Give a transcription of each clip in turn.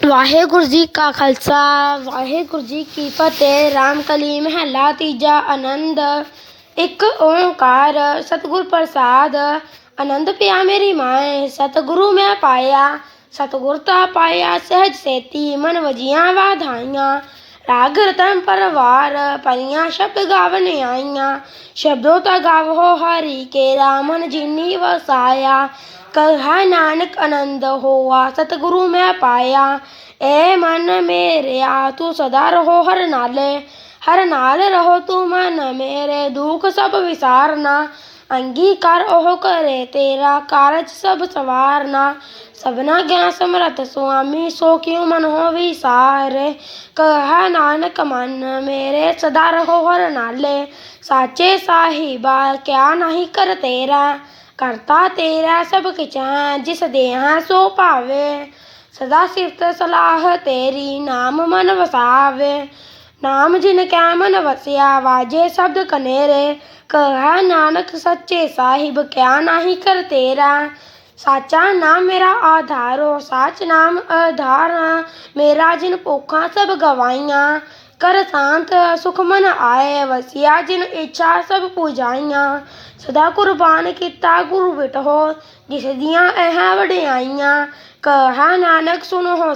ਵਾਹਿਗੁਰੂ ਜੀ ਕਾ ਖਾਲਸਾ, ਵਾਹਿਗੁਰੂ ਜੀ ਕੀ ਫਤਿਹ ਰਾਮਕਲੀ ਮਹੱਲਾ ਤੀਜਾ ਆਨੰਦ, ਇੱਕ ਓੰਕਾਰ, ਸਤਿਗੁਰ ਪ੍ਰਸਾਦ, ਆਨੰਦ ਪਿਆ ਮੇਰੀ ਮਾਏ, ਸਤਿਗੁਰੂ ਮੈਂ ਪਾਇਆ, ਸਤਿਗੁਰ ਤਾ ਪਾਇਆ, ਸਹਿਜ ਸੇਤੀ ਮਨ ਵਜੀਆਂ ਵਾਧਾਈਆਂ ਰਾਗ ਰਤਨ ਪਰਵਾਰ ਪਰੀਆਂ ਸ਼ਬਦ ਗਾਵਨ ਆਈਆਂ ਸ਼ਬਦੋ ਤਾ ਗਾਵੋ ਹਰੀ ਕੇ ਰਾਮਨ ਜਿਨੀ ਵਸਾਇਆ ਕਹਾ ਨਾਨਕ ਆਨੰਦ ਹੋਆ ਸਤਿਗੁਰੂ ਮੈਂ ਪਾਇਆ ਏ ਮਨ ਮੇਰਿਆ ਤੂੰ ਸਦਾ ਰਹੋ ਹਰ ਨਾਲੇ ਹਰ ਨਾਲ ਰਹੋ ਤੂੰ ਮਨ ਮੇਰੇ ਦੁੱਖ ਸਭ ਵਿਸਾਰਨਾ ਅੰਗੀਕਾਰ ਉਹ ਕਰੇ, ਤੇਰਾ ਕਾਰਜ ਸਭ ਸਵਾਰਨਾ। ਸਭਨਾ ਗਿਆਨ ਸਮਰਤ ਸੁਆਮੀ, ਸੋ ਕਿਉ ਮਨ ਹੋ ਵਿਸਾਰੇ? ਕਹਾ ਨਾਨਕ ਮਨ, ਮੇਰੇ ਸਦਾ ਰਹੋ ਹਰ ਨਾਲੇ। ਸਾਚੇ ਸਾਹਿਬਾ, ਕਿਆ ਨਹੀਂ ਕਰ ਤੇਰਾ? ਕਰਤਾ ਤੇਰਾ ਸਭ ਕਿਛੈ ਜਿਸ ਦੇਹਾ ਸੋ ਭਾਵੇ। ਸਦਾ ਸਿਫਤ ਸਲਾਹ ਤੇਰੀ, ਨਾਮ ਮਨ ਵਸਾਵੇ। नाम जिन कैमन वसिया, वाजे शब्द कनेरे। कह नानक सच्चे साहिब, क्या नाही कर तेरा। साचा नाम मेरा आधारो, साच नाम आधार मेरा जिन पोखा सब गवाइया कर शांत सुख मन आए। वसिया जिन इच्छा सब पूजाइया सदा कुर्बान किता गुरु बिठो, जिस दिया ऐह वडियाइया कह नानक सुनो हो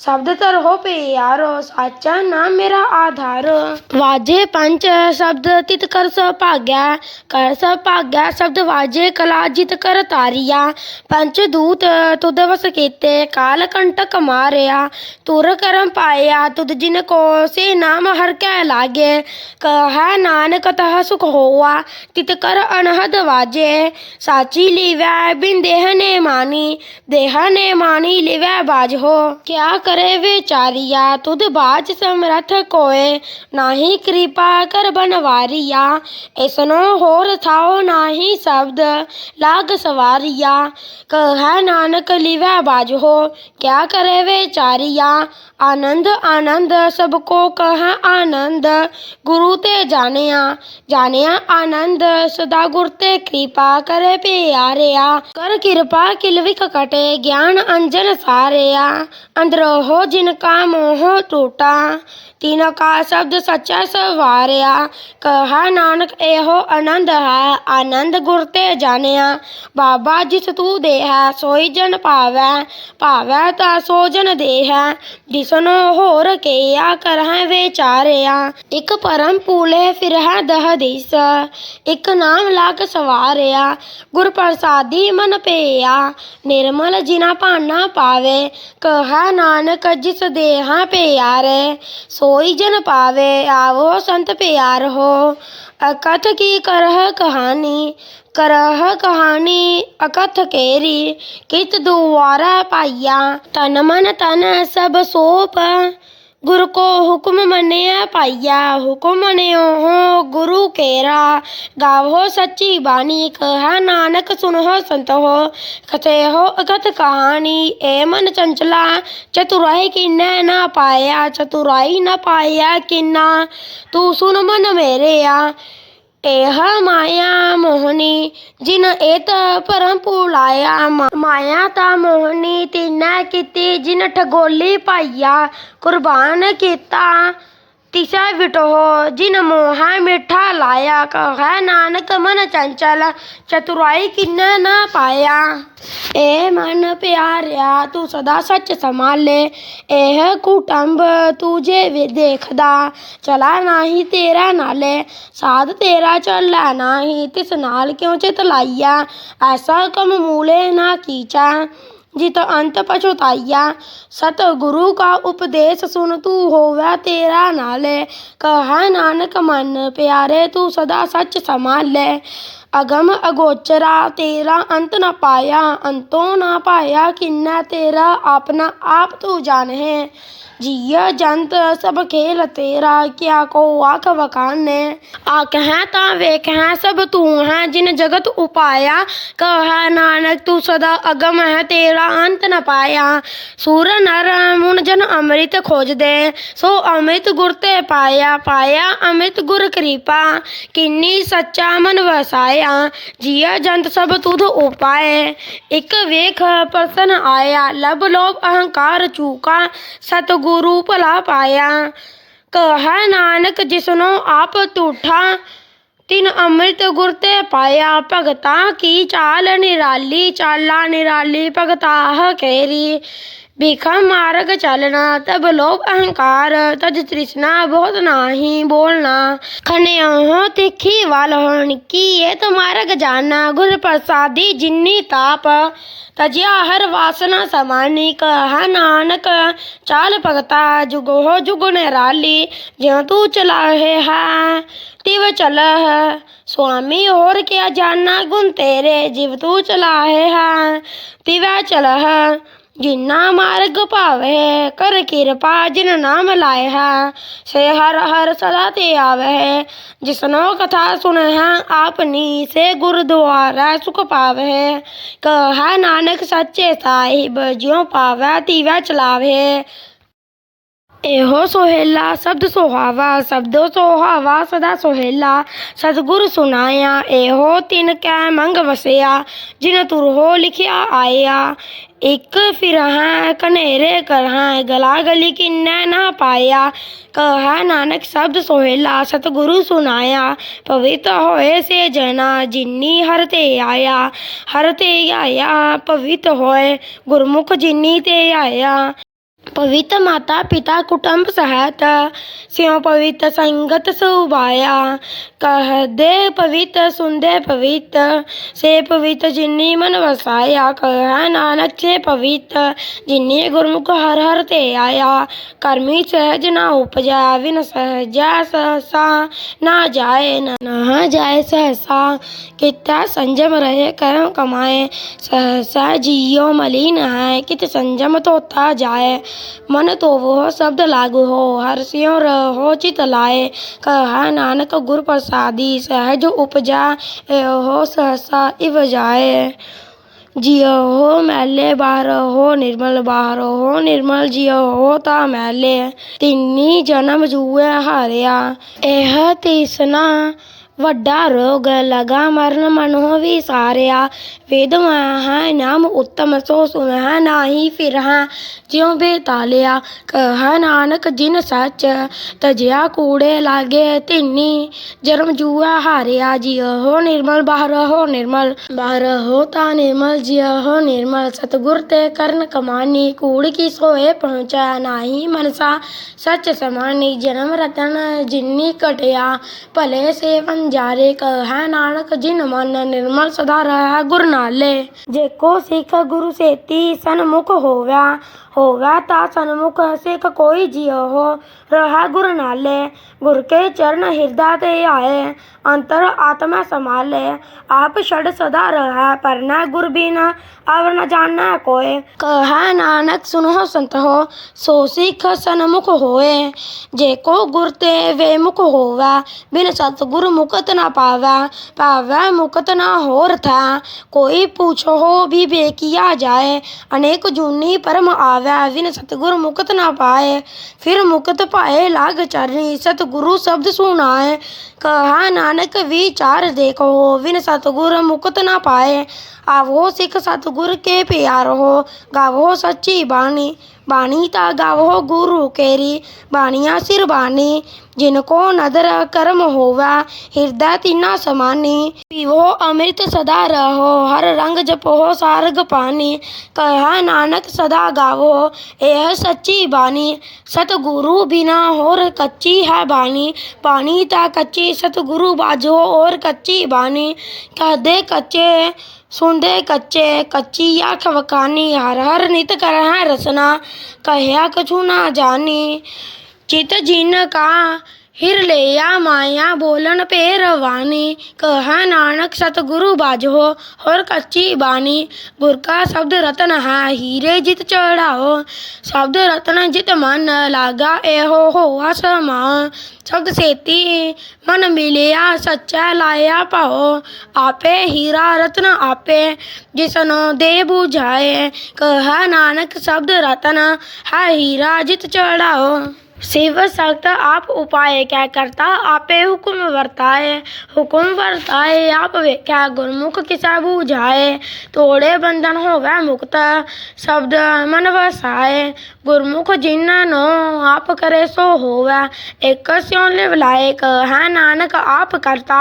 शब्दतर तो हो पे यारो साचा नाम मेरा आधार। वाजे पंच, शब्द तित कर सभाग्या। कर सभाग्या, शब्द वाजे, कला जित कर तारिया। पंच दूत, तुद वस केते, काल कंटक मारया। तुर करम पाया, तुद जिनको से नाम हर कह लागे। कह नानक तह सुख होआ, तित कर अनहद वाजे। साची लिवै, बिन देह ने मानी। देह ने मानी, लिवै बाज हो क्या कर करे वेचारिया तुध बाज समरथ कोय नाही कृपा कर बनवारिया, ऐसनो होर थाओ नाही शब्द लाग सवारिया। कह नानक लिवा बाजहो, क्या करे वेचारिया। आनंद आनंद, सबको कह आनंद। गुरु ते जानिया जानिया आनंद। सदा गुर ते कृपा करे प्यारिया। कर कृपा किलविक कटे, ज्ञान अंजन सारिया। अंदरो ਗਿਆਨ ਅੰਜਨ ਸਾਰਿਆ ਅੰਦਰੋ ਹੋ ਜਿਨ ਕਾ ਮੋਹ ਟੂਟਾ, ਤਿਨ ਸ਼ਬਦ ਸੱਚਾ ਸਵਾਰਿਆ। ਕਹਾ ਨਾਨਕ ਇਹੋ ਆਨੰਦ ਹੈ, ਆਨੰਦ ਗੁਰ ਤੇ ਜਾਣਿਆ। ਬਾਬਾ ਜਿਸ ਤੂੰ ਦੇ ਹੈ ਸੋਈ ਜਨ ਭਾਵੈ ਭਾਵੈ ਤਾ ਸੋ ਜਨ ਦੇ ਜਿਸਨੋ ਹੋਰ ਕੀਆ ਕਰਹਿ ਵਿਚਾਰਿਆ। ਇਕ ਪਰਮ ਪੂਲੇ ਫਿਰਹਿ ਦਹ ਦਿਸ, ਇਕ ਨਾਮ ਲਾਗ ਸਵਾਰਿਆ। ਗੁਰ ਪ੍ਰਸਾਦੀ ਮਨ ਪਈਆ ਨਿਰਮਲ ਜਿਨਾ ਭਾਨਾ ਪਾਵੇ। ਕਹਾ ਨਾਨਕ नानक जिस देहा प्यार सोई जन पावे, आवो संत प्यार हो। अकथ की करह कहानी करह कहानी अकथ केरी, कित दुआरा पाइया, तन मन तन सब सोप। गुरु को हुक्म मन्या पाइया, हुक्म ने हो गुरु केरा। गावो सच्ची बानी कह नानक सुनो संत हो कथे हो अगत कहानी ए मन चंचला, चतुराई किन्ना न पाया, चतुराई न पाया किन्ना। तू सुन मन मेरे आ ਇਹ ਮਾਇਆ ਮੋਹਨੀ, ਜਿਨ ਏਤ ਪਰਮ ਭੁਲਾਇਆ। ਮਾ- ਮਾਇਆ ਤਾ ਮੋਹਨੀ, ਤਿਨੈ ਕੀਤੀ ਜਿਨ ਠਗੋਲੀ ਪਾਈਆ। ਕੁਰਬਾਨ ਕੀਤਾ ਤਿਸਾ ਵਿਟੋ ਜਿਨ ਮੋਹਾ ਮਿੱਠਾ ਲਾਇਆ ਕਹੈ ਨਾਨਕ ਮਨ ਚੰਚਲ, ਚਤੁਰਾਈ ਕਿਨੈ ਨਾ ਪਾਇਆ। ਏ ਮਨ ਪਿਆਰਿਆ, ਤੂੰ ਸਦਾ ਸੱਚ ਸੰਭਾਲੇ, ਇਹ ਕੁਟੰਬ ਤੂੰ ਜੇ ਵੇ ਦੇਖਦਾ। ਚਲਾ ਨਹੀਂ ਤੇਰਾ ਨਾਲੇ, ਸਾਧ ਤੇਰਾ ਚੱਲਾ ਨਹੀਂ, ਤਿਸ ਨਾਲ ਕਿਉ ਚਿਤ ਲਾਈਆ? ਐਸਾ ਕਮ ਮੂਲੇ ਨਾ ਕੀਚਾ। ਜਿਤ ਅੰਤ ਪਛੁਤਾਈਆ, ਸਤ ਗੁਰੂ ਕਾ ਉਪਦੇਸ਼ ਸੁਨ ਤੂੰ ਹੋਵੈ ਤੇਰਾ ਨਾਲੇ, ਕਹਾ ਨਾਨਕ ਮਨ, ਪਿਆਰੇ ਤੂੰ ਸਦਾ ਸੱਚ अगम अगोचरा तेरा अंत न पाया अंतो ना पाया किन्ना तेरा अपना आप तू जान है जिया जंत सब खेल तेरा क्या को आख वकान ने आख है ता वेख है सब तू है जिन जगत उपाया कह नानक तू सदा अगम है तेरा अंत न पाया सूर नर मुन जन अमृत खोज दे सो अमृत गुर ते पाया पाया अमृत गुर कृपा किन्नी सच्चा मन वसाया आया। जिया जंत सब तुध उपाय एक वेख प्रसन्न आया। लभ लोभ अहंकार चूका। सतगुरु भला पाया। कह नानक जिसनो आप तूठा। तिन अमृत गुरते पाया। भगता की चाल निराली। चाला निराली भगता केरी। भीखा मार्ग चलना, तब लोभ अहंकार। तज तृष्णा बहुत नाही बोलना। खने हो तिखी वाल की, ये तो मार्ग जाना। गुरु प्रसादी जिन्नी ताप, तजिया हर वासना समानी। कहा नानक, चाल पगता जुगो हो जुग निराली ज्यो तू चला है हा तिव चल स्वामी और क्या जाना, गुण तेरे, जीव तू चला है हा तिव चल ਜਿਨਾ ਮਾਰਗ ਭਾਵੇ ਕਰ ਕਿਰਪਾ ਜਿਨ ਨਾਮ ਲਾਏ ਹੈ ਸੇ ਹਰ ਹਰ ਸਦਾ ਤੇ ਆਵੇ ਜਿਸਨੋ ਕਥਾ ਸੁਣੇ ਹੈ ਆਪਨੀ ਸੇ ਗੁਰਦੁਆਰਾ ਸੁਖ ਪਾਵੇ ਕਹਾ ਨਾਨਕ ਸੱਚੇ ਸਾਹਿਬ ਜਿਉ ਪਾਵੇ ਤਿਵੈ ਚਲਾਵੇ ਇਹੋ ਸੋਹੇਲਾ ਸ਼ਬਦ ਸੁਹਾਵਾ ਸ਼ਬਦੋ ਸੁਹਾਵਾ ਸਦਾ ਸੋਹੇਲਾ ਸਤਿਗੁਰ ਸੁਨਾਇਆ ਇਹੋ ਤਿਨ ਕੈ ਮੰਗ ਵਸਿਆ ਜਿਨ ਤੁਰ ਹੋ ਲਿਖਿਆ ਆਇਆ ਇੱਕ ਫਿਰਹਾਂ ਕਨੇਰੇ ਕਰਹਾਂ ਗਲਾ ਗਲੀ ਕਿੰਨੈ ਨਾ ਪਾਇਆ। ਕਹਾ ਨਾਨਕ ਸ਼ਬਦ ਸੋਹੇਲਾ, ਸਤਿਗੁਰੂ ਸੁਨਾਇਆ ਪਵਿੱਤ ਹੋਏ ਸੇ ਜਨਾ, ਜਿਨੀ ਹਰ ਤੇ ਆਇਆ। ਹਰ ਤੇ ਆਇਆ, ਪਵਿੱਤ ਹੋਏ ਗੁਰਮੁਖ ਜਿਨੀ ਤੇ ਆਇਆ। पवित्र माता पिता कुटुंब सहायता सिंह पवित्र संगत सुभाया कह दे पवित्र, सुन दे पवित्र, से पवित्र जिन्नी मन वसाया। कह नानक, से पवित्र जिन्नी गुरमुख हर हर ते आया। कर्मी सहज ना उपजा विन सहजा सहसा ना जाए, न नहा जाए सहसा। कितना संजम रहे कह कमाए, सहसा जियो मलिन है कित संजम तोता जाए। मन तो वह शब्द लागू हो हर्षियो रहो चित लाए। कह नानक गुर प्रसादी, सहज उपजा हो सहसा इव जाए। जियो हो मैले बाहर हो निर्मल बाहर हो निर्मल, जियो हो ता मैले। तिन्नी जन्म जुए हारिया, एह तीसना ਵੱਡਾ ਰੋਗ ਲਗਾ ਮਰਨ ਮਨ ਹੋ ਵਿਸਾਰਿਆ ਵੇਦ ਹੈ ਨਾਮ ਉੱਤਮ ਸੋ ਸੁਨਹਿ ਨਾਹੀ ਫਿਰਹਾ ਜਿਉ ਬੇਤਾਲਿਆ ਕਹ ਨਾਨਕ ਜਿਨ ਸੱਚ ਤਜਿਆ ਕੂੜੇ ਲਾਗੇ ਤਿੰਨੀ ਜਨਮ ਜੂਆ ਹਾਰਿਆ ਜਿਉ ਹੋ ਨਿਰਮਲ ਬਾਹਰ ਹੋ ਨਿਰਮਲ ਬਾਹਰ ਹੋ ਤਾ ਨਿਰਮਲ ਜਿਉ ਹੋ ਨਿਰਮਲ ਸਤਗੁਰ ਤੇ ਕਰਨ ਕਮਾਨੀ ਕੂੜ ਕੀ ਸੋਏ ਪਹੁੰਚਾ ਨਾਹੀ ਮਨਸਾ ਸੱਚ ਸਮਾਨੀ ਜਨਮ ਰਤਨ ਜਿਨੀ ਕਟਿਆ ਭਲੇ ਸੇ ਵੰਜਾਰੇ ਕਹੈ ਨਾਨਕ, ਜਿਨ ਮਨ ਨਿਰਮਲ ਸਦਾ ਰਹਿ ਗੁਰ ਨਾਲੇ। ਜੇ ਕੋ ਸਿੱਖ ਗੁਰੂ ਸੇਤੀ ਸਨਮੁਖ ਹੋਵਿਆ ਹੋਵੈ ਸਨਮੁਖ ਸਿੱਖ ਕੋਈ ਜਿਉ ਹੋ ਰਹਿ ਗੁਰ ਨਾਲੇ, ਗੁਰ ਕੇ ਚਰਨ ਹਿਰਦਾ ਤੇ ਆਏ, ਅੰਤਰ ਆਤਮਾ ਸਮਾਲੇ ਆਪ ਛੜ ਸਦਾ ਰਹਿ ਪਰਨਾ ਗੁਰ ਬਿਨ ਅਵਰ ਨ ਜਾਣੈ ਕੋਏ। ਕਹੈ ਨਾਨਕ, ਸੁਨੋ ਸੰਤ ਹੋ ਸੋ ਸਿੱਖ ਸਨਮੁਖ ਹੋਏ। ਜੇ ਕੋ ਗੁਰ ਤੇ ਵੇ ਮੁਖ ਹੋਵੈ, ਬਿਨ मुकत ना पावा पावा मुकत ना होर था। कोई पूछो हो भी बेकिया जाए, अनेक जूनी परम आवे, बिन सतगुरु मुकत ना पाए। फिर मुकत पाए लाग चरनी सतगुरु शब्द सुनाए। कहा, नानक विचार देखो बिन सतगुरु मुकत ना पाए। आवो सिख सतगुरु के प्यार हो, गावो सच्ची बाणी। बानी ता गावो गुरु केरी बाणिया सिर बानी जिनको नदर कर्म होवा हृदय तिना समानी पीवो अमृत सदा रहो हर रंग जपो सार्ग पानी कहा नानक सदा गावो यह सच्ची बानी सतगुरु बिना होर कच्ची है बानी बानी ता कच्ची सतगुरु बाजो और कच्ची बानी कह दे कच्चे सुंदे कच्चे, कच्ची या खबकानी हर हर नित करह रसना, कहया कछु ना जानी, चित जिन का हिर लिया माया बोलन पे रवानी कहा नानक सतगुरु बाजो और कच्ची बानी। गुर का शब्द रतन है, हीरे जित चढ़ाओ। शब्द रतन जित मन लागा, एहो हो समा शब्द सेती मन मिलिया, सच्चा लाया पाओ। आपे हीरा रत्न आपे, जिसनो दे बुझाए। कहा नानक शब्द रतन है, हीरा जित चढ़ाओ। सेवा सकता आप उपाय क्या करता? आपे हुक्म वर्ताए हुक्म वर्ताए, आप वे क्या गुरमुख किसा बुझाए? तोड़े बंधन हो वह मुक्त, शब्द मन वसाए। गुरमुख जिन्हनो आप करे सो होवे। एक स्यों लिव है नानक आप करता,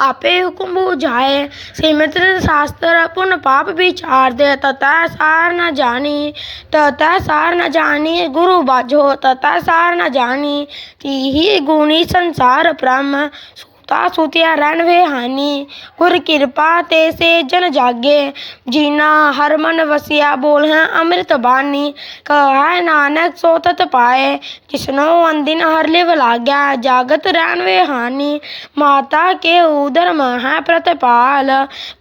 आपे हुकुम बुझाए। सिमित शास्त्र पुन पाप विचार दे ततः सार न जानी ततः सार न जानी, गुरु बाजो ततः सार न जानी। ती ही गुणी संसार ब्रह्म तासुत्या रणवे हानि। गुर कृपा तेसे जन जागे। जीना हर मन वसिया बोल हैं अमृत बानी। कहा नानक सोतत पाए। किसनो अंदिन हर लिव लाग्या जागत रणवे हानि। माता के उदर मह प्रतपाल।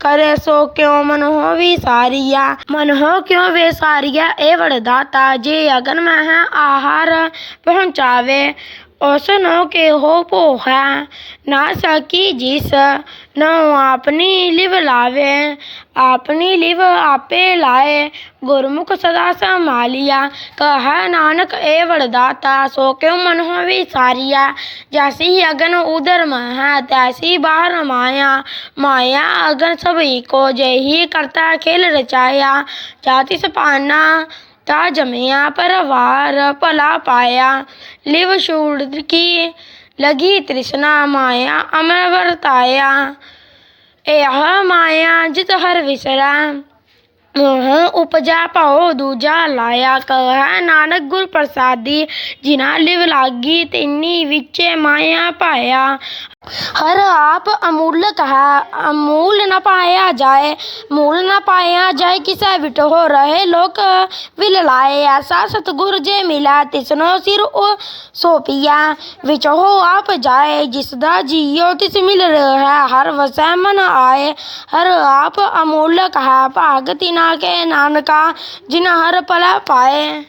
करे सो क्यों मनहो हो वी सारिया मन क्यों वे सारिया एवड़ दाता जे अगन मह आहार, पहुँचावे। ओसनो के होपोहा नासाकी जिस, न अपनी लिव लावे। अपनी लिव आपे लाए, गुरमुख सदा संभालिया। कह नानक ए वरदाता, सो क्यों मन हो विसारिया? जैसी अगन उदर महा, तैसी बाहर माया। माया अगन सभी को जय ही करता खेल रचाया। जाति सपाना ताजमया परवार पला पाया। लिव शूद्र की लगी तृष्णा माया अमर यह माया जित हर विसरा। मोह उपजा पाओ दूजा लाया। कह नानक गुर प्रसादी जिना लिव लागी तिन्नी विचे माया पाया। हर आप अमूल कहा, अमूल न पाया जाए मूल न पाया जाए, किसा विट हो रहे लोक विललाए ऐसा सतगुर जे मिला, तिसनो सिर ओ सोपिया। विच हो आप जाए, जिसदा जियो तिस मिल रहा, हर वसै मन आए। हर आप अमूल कहा, भागति ना के नानका जिन हर पला पाए।